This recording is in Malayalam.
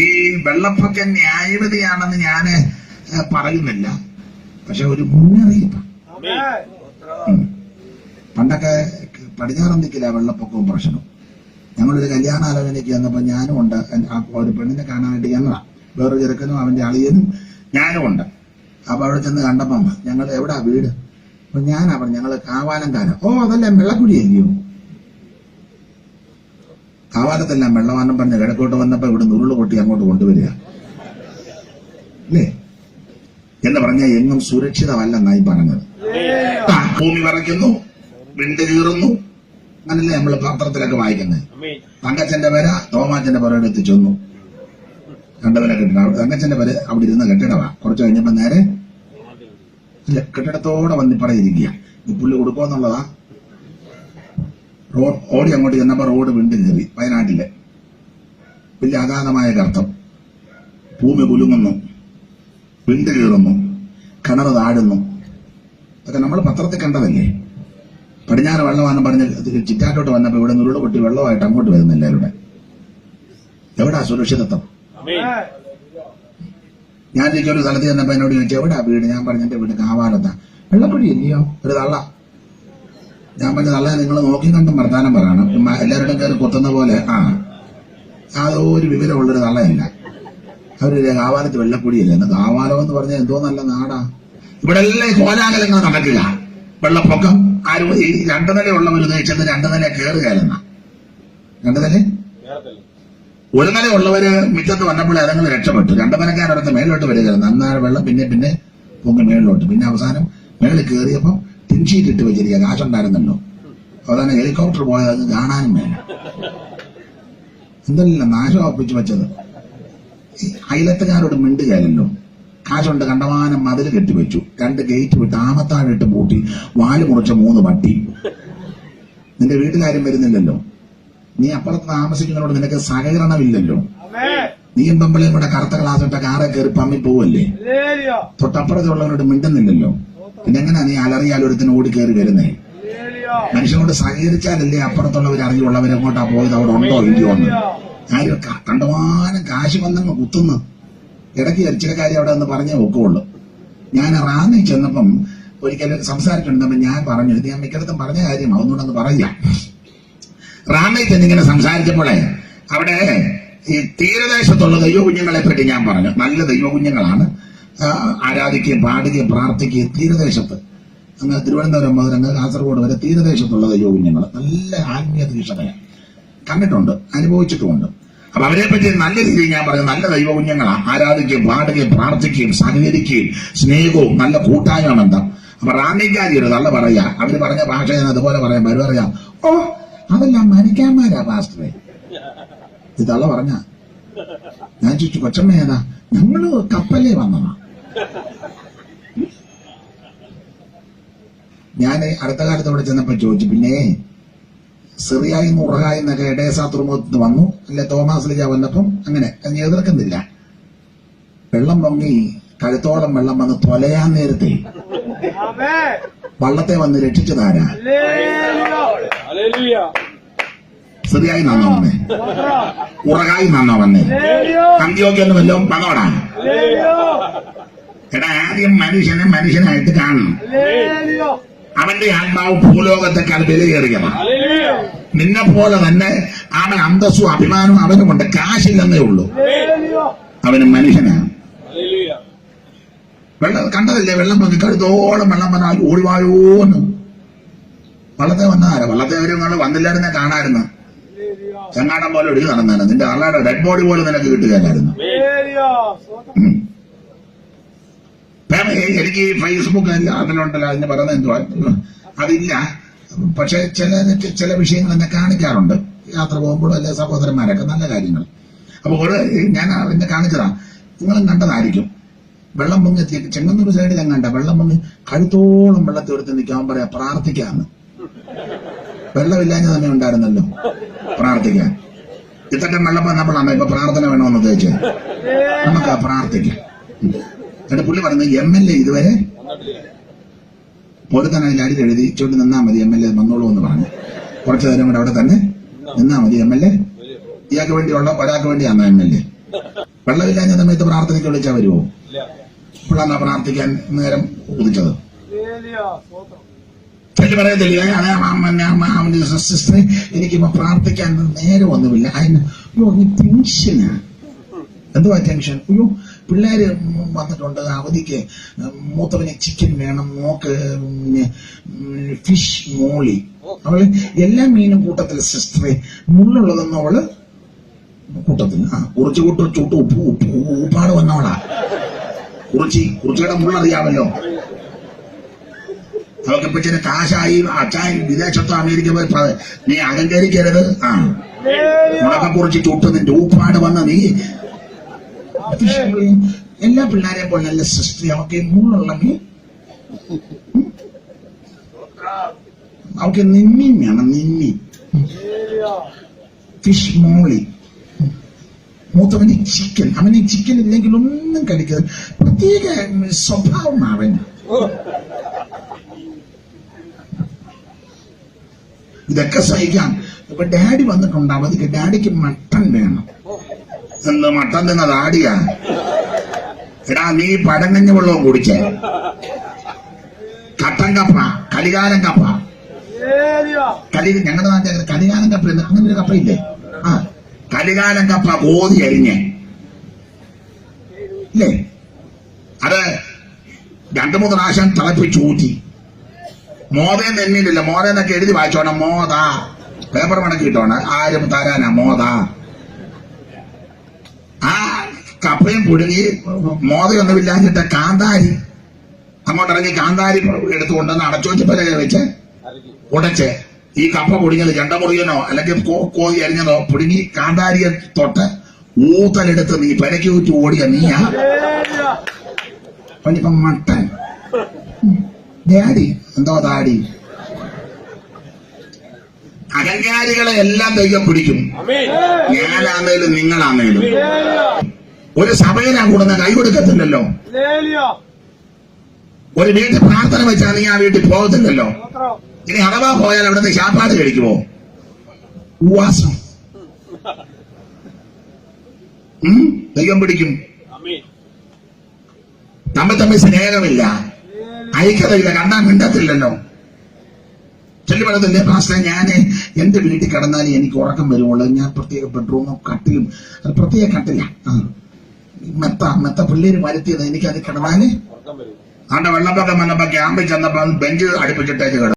ഈ വെള്ളപ്പൊക്ക ന്യായവതിയാണെന്ന് ഞാൻ പറയുന്നില്ല. പക്ഷെ ഒരു മുന്നറിയിപ്പ്. പണ്ടൊക്കെ പടിഞ്ഞാറൻ ദിക്കില്ല വെള്ളപ്പൊക്കവും പ്രശ്നവും. ഞങ്ങളൊരു കല്യാണ ആലോചനയ്ക്ക് ചെന്നപ്പോ ഞാനും ഉണ്ട്. ഒരു പെണ്ണിനെ കാണാനായിട്ട് ഞങ്ങളാ. വേറൊരു ചെറുക്കനും അവന്റെ അളിയനും ഞാനും ഉണ്ട്. അപ്പൊ അവിടെ ചെന്ന് കണ്ടപ്പം ഞങ്ങൾ എവിടാ വീട്? അപ്പൊ ഞാനാ പറഞ്ഞു ഞങ്ങൾ കാവാലംകാരം ഓ അതല്ലേ വെള്ളക്കുടി അല്ലയോ കാവാലത്തെല്ലാം വെള്ളവാനം പറഞ്ഞ് കിഴക്കോട്ട് വന്നപ്പോ ഇവിടെ നുരുൾ കൊട്ടി അങ്ങോട്ട് കൊണ്ടുവരിക. അല്ലേ? എന്ന് പറഞ്ഞാൽ എങ്ങും സുരക്ഷിതമല്ലെന്നായി പറഞ്ഞത്. ആ, ഭൂമി വിറയ്ക്കുന്നു വിണ്ട് കീറുന്നു. അങ്ങനല്ലേ നമ്മൾ പത്രത്തിലൊക്കെ വായിക്കുന്നത് തങ്കച്ചന്റെ പേര തോമാച്ചന്റെ പേരോട് എത്തിച്ചൊന്നു രണ്ടുപേരെ കെട്ടിടം. തങ്കച്ചന്റെ പേര് അവിടെ ഇരുന്ന കെട്ടിടവാ കുറച്ച് കഴിഞ്ഞപ്പോ നേരെ കെട്ടിടത്തോടെ വന്നിപ്പറയിരിക്കുക. പുല്ല് കൊടുക്കുമെന്നുള്ളതാ റോഡ് ഓടി അങ്ങോട്ട് ചെന്നപ്പോ റോഡ് വീണ്ടും കയറി വയനാട്ടിലെ. വലിയ അഗാധമായ ഗർത്തം ഭൂമി കുലുങ്ങുന്നു വിണ്ട് കീറുന്നു കിണർ താഴുന്നു. അതൊക്കെ നമ്മൾ പത്രത്തിൽ കണ്ടതല്ലേ? പടിഞ്ഞാറ് വെള്ളമാണെന്ന് പറഞ്ഞ് ചിറ്റാറ്റോട്ട് വന്നപ്പോ ഇവിടെ നുരുള പൊട്ടി വെള്ളമായിട്ട് അങ്ങോട്ട് വരുന്നില്ല ഇവിടെ എവിടാ സുരക്ഷിതത്വം? ഞാൻ ഒരു സ്ഥലത്ത് ചെന്നപ്പോ എന്നോട് ചോദിച്ചു എവിടാ വീട്? ഞാൻ പറഞ്ഞ വീട് കാവാലത്താ. വെള്ളപ്പൊടി ഇല്ലയോ ഒരു തള്ള. ഞാൻ പറഞ്ഞത് അല്ല നിങ്ങൾ നോക്കി കണ്ടും വർത്താനം പറയണം എല്ലാവരുടെയും കയറി കൊത്തുന്ന പോലെ ആ. യാതൊരു വിവരമുള്ളൊരു നല്ലതല്ല അവർ കാവാലത്ത് വെള്ളപ്പൊടിയല്ല. എന്ന കാവാലം എന്ന് പറഞ്ഞാൽ എന്തോ നല്ല നാടാ. ഇവിടെ എല്ലാം ഈ കോലാഹലങ്ങൾ നടക്കുക വെള്ളപ്പൊക്കം ആരും ഈ രണ്ടു നിലയുള്ളവർ ഉദ്ദേശിച്ചത് രണ്ടു നില കയറുകയല്ലെന്ന രണ്ടു നില? ഒരു നില ഉള്ളവര് മിറ്റത്ത് വന്നപ്പോൾ അതങ്ങൾ രക്ഷപ്പെട്ടു. രണ്ടു നിലക്കാരടുത്ത് മേലോട്ട് വരികയായിരുന്നു. നന്നായ വെള്ളം പിന്നെ പിന്നെ പൊങ്ങി മേളിലോട്ട്. പിന്നെ അവസാനം മേളിൽ കയറിയപ്പോൾ ടിൻഷീറ്റ് ഇട്ട് വെച്ചിരിക്കുക കാശുണ്ടായിരുന്നല്ലോ അതുപോലെ ഹെലികോപ്റ്റർ പോയത്. അത് കാണാനും വേണം എന്തല്ല നാശം ഒപ്പിച്ചു വെച്ചത്? അയലത്തുകാരോട് മിണ്ടുകയല്ലോ കാശുണ്ട് കണ്ടമാനം മതിൽ കെട്ടിവെച്ചു രണ്ട് ഗേറ്റ് വിട്ട് ആമത്താഴിട്ട് പൂട്ടി. വാൽ മുറിച്ച മൂന്ന് പട്ടി. നിന്റെ വീട്ടുകാരും വരുന്നില്ലല്ലോ. നീ അപ്പുറത്ത് താമസിക്കുന്നതിനോട് നിനക്ക് സഹകരണമില്ലല്ലോ. നീയും പെമ്പിളയും കൂടെ കറുത്ത ക്ലാസ് ഇട്ട കാറെ കയറി പമ്മി പോവല്ലേ? തൊട്ടപ്പുറത്തുള്ളവരോട് മിണ്ടുന്നില്ലല്ലോ. പിന്നെ എങ്ങനെയാ നീ അലറിയാൽ ഒരുത്തിന് ഓടി കയറി വരുന്നേ? മനുഷ്യനോട് സഹകരിച്ചാലല്ലേ അപ്പുറത്തുള്ളവർ അറിഞ്ഞുള്ളവർ എങ്ങോട്ടാ പോയത്? അവിടെ ഉണ്ടോ ഇല്ലയോ എന്ന്. കാര്യം കണ്ടമാനം കാശ് വന്നങ്ങ് കുത്തുന്നു. ഇടയ്ക്ക് ചില കാര്യം അവിടെ ഒന്ന് പറഞ്ഞേ ഒക്കുള്ളൂ. ഞാൻ റാന്നി ചെന്നപ്പം ഒരിക്കലും സംസാരിച്ചിട്ടുണ്ട് ഞാൻ പറഞ്ഞു. ഞാൻ മിക്കടത്തും പറഞ്ഞ കാര്യം അതൊന്നുകൊണ്ടൊന്ന് പറയില്ല റാന്നി ചെന്നിങ്ങനെ സംസാരിച്ചപ്പോഴേ അവിടെ ഈ തീരദേശത്തുള്ള ദൈവ കുഞ്ഞുങ്ങളെ പറ്റി ഞാൻ പറഞ്ഞു. നല്ല ദൈവ കുഞ്ഞുങ്ങളാണ് ആരാധിക്കുകയും പാടുകയും പ്രാർത്ഥിക്കുകയും തീരദേശത്ത്. അങ്ങ് തിരുവനന്തപുരം മുതൽ അങ്ങ് കാസർഗോഡ് വരെ തീരദേശത്തുള്ള ദൈവ കുഞ്ഞുങ്ങൾ നല്ല ആത്മീയ തീക്ഷണയാണ് കണ്ടിട്ടുണ്ട് അനുഭവിച്ചിട്ടുമുണ്ട്. അപ്പൊ അവരെ പറ്റി നല്ല രീതിയിൽ ഞാൻ പറഞ്ഞു നല്ല ദൈവ കുഞ്ഞുങ്ങളാണ് ആരാധിക്കുകയും പാടുകയും പ്രാർത്ഥിക്കുകയും സഹകരിക്കുകയും സ്നേഹവും നല്ല കൂട്ടായ്മ ബന്ധം അപ്പൊ റാണിക്കാരി ഒരു നല്ല പറയാ അവർ പറഞ്ഞ ഭാഷ ഞാൻ അതുപോലെ പറയാം. വരും അറിയാം. ഓ അതെല്ലാം മരിക്കാന്മാരാ പാസ്റ്ററെ. ഇത് തള്ള പറഞ്ഞ. ഞാൻ ചോദിച്ചു കൊച്ചമ്മ ഏതാ? ഞങ്ങൾ കപ്പലേ വന്നതാ. ഞാൻ അടുത്ത കാലത്ത് അവിടെ ചെന്നപ്പോ ചോദിച്ചു പിന്നെ സിറിയായി ഉറകായി എന്നൊക്കെ എഡേസ തുറമുഖത്ത് വന്നു? അല്ലെ തോമാസ് ലിജ വന്നപ്പം? അങ്ങനെ. അത് എതിർക്കുന്നില്ല. വെള്ളം പൊങ്ങി കഴുത്തോളം വെള്ളം വന്ന് തൊലയാൻ നേരത്തെ വള്ളത്തെ വന്ന് രക്ഷിച്ചതാരാ? സിറിയായി നന്നോ വന്നേ. ഉറകായി നന്നോ വന്നേ. അന്ത്യോക്കെന്ന് വല്ലതും വന്നോടാ എടാ ആദ്യം മനുഷ്യനെ മനുഷ്യനായിട്ട് കാണണം. അവന്റെ ആത്മാവ് ഭൂലോകത്തെക്കാൾ വിലയേറിയതാണ് നിന്നെ പോലെ തന്നെ അവൻ അന്തസ്സും അഭിമാനവും അവനുമുണ്ട്. കാശില്ലെന്നേ ഉള്ളൂ. അവന് മനുഷ്യനാണ്. വെള്ളം കണ്ടതല്ലേ? വെള്ളം പൊങ്ങി കഴുത്തോളം വെള്ളം വന്നാൽ ഓടിവായോന്ന്. വള്ളത്തെ വന്നാരാ വള്ളത്തെ ഒരു നിങ്ങൾ വന്നില്ലായിരുന്നെ കാണായിരുന്നു ചങ്ങാടം പോലെ ഒടുങ്ങി നടന്നാലും നിന്റെ ആളുടെ ഡെഡ് ബോഡി പോലെ നിനക്ക് കിട്ടുകയല്ലായിരുന്നു. എനിക്ക് ഫേസ്ബുക്ക് അതിലുണ്ടല്ലോ അതിന് പറയുന്നത് എന്തുവാ? അതില്ല. പക്ഷെ ചില ചില വിഷയങ്ങൾ എന്നെ കാണിക്കാറുണ്ട്. യാത്ര പോകുമ്പോഴും അല്ലെ സഹോദരന്മാരൊക്കെ നല്ല കാര്യങ്ങൾ. അപ്പൊ ഒരു ഞാൻ എന്നെ കാണിച്ചതാ. നിങ്ങളും കണ്ടതായിരിക്കും. വെള്ളം പൊങ്ങി ചെങ്ങന്നൂർ സൈഡിൽ ഞാൻ കണ്ട വെള്ളം പൊങ്ങി കഴുത്തോളം വെള്ളത്തിൽ എടുത്ത് നിൽക്കാൻ പറയാ പ്രാർത്ഥിക്കാന്ന്. വെള്ളമില്ലാഞ്ഞ തന്നെ ഉണ്ടായിരുന്നല്ലോ പ്രാർത്ഥിക്കാൻ. ഇത്തരം വെള്ളം വന്നപ്പോഴാണ് ഇപ്പൊ പ്രാർത്ഥന വേണമെന്ന് ഉദ്ദേശിച്ചത്. നമുക്ക് പ്രാർത്ഥിക്കാം. എന്നിട്ട് പുള്ളി പറഞ്ഞു എം എൽ എ ഇതുവരെ പൊടുത്തൻ അതിൽ അടിയിൽ എഴുതി ചുവട്ട് നിന്നാ മതി എം എൽ എ വന്നോളൂ എന്ന് പറഞ്ഞു. കുറച്ചു നേരം കൂടെ അവിടെ തന്നെ നിന്നാ മതി എം എൽ എ ഇയാൾക്ക് വേണ്ടിയുള്ള ഒരാൾക്ക് വേണ്ടിയാണോ എം എൽ എ വെള്ളമില്ലാഞ്ഞ സമയത്ത് പ്രാർത്ഥനയ്ക്ക് വിളിച്ചാൽ വരുമോ ഇപ്പോഴാണ് പ്രാർത്ഥിക്കാൻ നേരം ഉദിച്ചത്. ചെല്ലി പറയത്തില്ലേ? അവന്റെ സിസ്റ്റർ പ്രാർത്ഥിക്കാൻ നേരമൊന്നുമില്ല അതിന് അയ്യോ എന്തുവാ ടെൻഷൻ അയ്യോ പിള്ളേര് വന്നിട്ടുണ്ട് അവധിക്ക് മൂത്തവന് ചിക്കൻ വേണം മോക്ക് ഫിഷ് മോളി. അവൾ എല്ലാ മീനും കൂട്ടത്തിൽ സിസ്റ്ററെ മുള്ളുള്ളതെന്ന് അവൾ കൂട്ടത്തിൽ ആ കുറച്ച് കൂട്ട് ചൂട്ട് ഉപ്പ് ഉപ്പ് ഉപ്പാട് വന്നവളാ. കുറിച്ചി കുറിച്ചിയുടെ മുള്ളറിയാമല്ലോ. അവർക്ക് ഇപ്പൊ ചില കാശായി അച്ചായി വിദേശത്തോ അമേരിക്ക പോയി നീ അലങ്കരിക്കരുത് ആ. മുളക്കെ കുറിച്ച് ചുട്ട് നിന്റെ ഊപ്പാട് വന്ന നീ എല്ലാ പിള്ളേരെ പോലെ നല്ല അവർക്ക് ഈ മുള്ളുള്ള മീൻ അവർക്ക് നിമ്മി വേണം നിന്നി. ഫിഷ് മോളി. മൂത്തവന് ചിക്കൻ അവന് ചിക്കൻ ഇല്ലെങ്കിൽ ഒന്നും കഴിക്കരുത്. പ്രത്യേക സ്വഭാവം അവൻ ഇതൊക്കെ സഹിക്കാം. ഇപ്പൊ ഡാഡി വന്നിട്ടുണ്ട് അവധിക്ക് ഡാഡിക്ക് മട്ടൻ വേണം. എന്ത് മട്ടം തിന്നത് ആടിയാ എടാ നീ പടങ്ങഞ്ഞ വെള്ളവും കുടിച്ചേ. കട്ടൻ കപ്പ കലികാലം കപ്പ. കലി ഞങ്ങളുടെ നാട്ടിൽ കലികാലം കപ്പ അങ്ങനെ ഒരു കപ്പയില്ലേ ആ കലികാലം കപ്പ കോതി അരിഞ്ഞ്. ഇല്ലേ? അത് രണ്ടു മൂന്ന് പ്രാവശ്യം തിളപ്പിച്ച് ഊറ്റി. മോതേന്ന് എണ്ണിയില്ല മോതേന്നൊക്കെ എഴുതി വായിച്ചോണം. മോത. പേപ്പർ മണക്കിട്ടോണം ആരും തരാനാ മോത. ആ കപ്പയും പുഴുങ്ങി മോതയൊന്നുമില്ലാഞ്ഞിട്ട് കാന്താരി. അങ്ങോട്ടിറങ്ങി കാന്താരി എടുത്തുകൊണ്ടുവന്ന് അടച്ചോച്ചിപ്പലക വെച്ച്. ഉടച്ച് ഈ കപ്പ പുഴുങ്ങിയത് ചെണ്ടമുറിയനോ അല്ലെങ്കിൽ കോതി അരിഞ്ഞതോ പൊടിഞ്ഞി കാന്താരിയെ തൊട്ട് ഊത്തലെടുത്ത് നീ പെരക്കി ഊറ്റി ഓടിയ നീയാ. മട്ടൻ. ഡാഡി എന്തോ താടി അഹങ്കാരികളെ എല്ലാം ദൈവം പിടിക്കും. ഞാനാമേലും നിങ്ങളാമേലും. ഒരു സഭയിലാ കൂടുന്ന കൈ കൊടുക്കത്തില്ലല്ലോ. ഒരു വീട്ടിൽ പ്രാർത്ഥന വെച്ചാൽ നീ ആ വീട്ടിൽ പോകത്തില്ലല്ലോ. ഇനി അഥവാ പോയാൽ അവിടുന്ന് ശാപ്പാട് കഴിക്കുമോ ഉപവാസം? ദൈവം പിടിക്കും. തമ്മിൽ തമ്മിൽ സ്നേഹമില്ല. ഐക്യത ഐക്യതയില്ല. കണ്ടാൻ മിണ്ടത്തില്ലല്ലോ. ചെല്ലു പറഞ്ഞില്ലേ പാസ്റ്റർ ഞാൻ എന്റെ വീട്ടിൽ കടന്നാൽ എനിക്ക് ഉറക്കം വരുവുള്ളൂ. ഞാൻ പ്രത്യേക ബെഡ്റൂമോ കട്ടിലും അത് പ്രത്യേക കട്ടില. മെത്ത മെത്ത പിള്ളേര് വരുത്തിയത് എനിക്ക് അത് കിടന്നാൽ ആണ്ട വെള്ളപ്പൊക്കം വന്നപ്പോ ക്യാമ്പിൽ ചെന്നപ്പോ ബെഞ്ച് അടുപ്പിച്ചിട്ടേക്ക് കിടന്നു.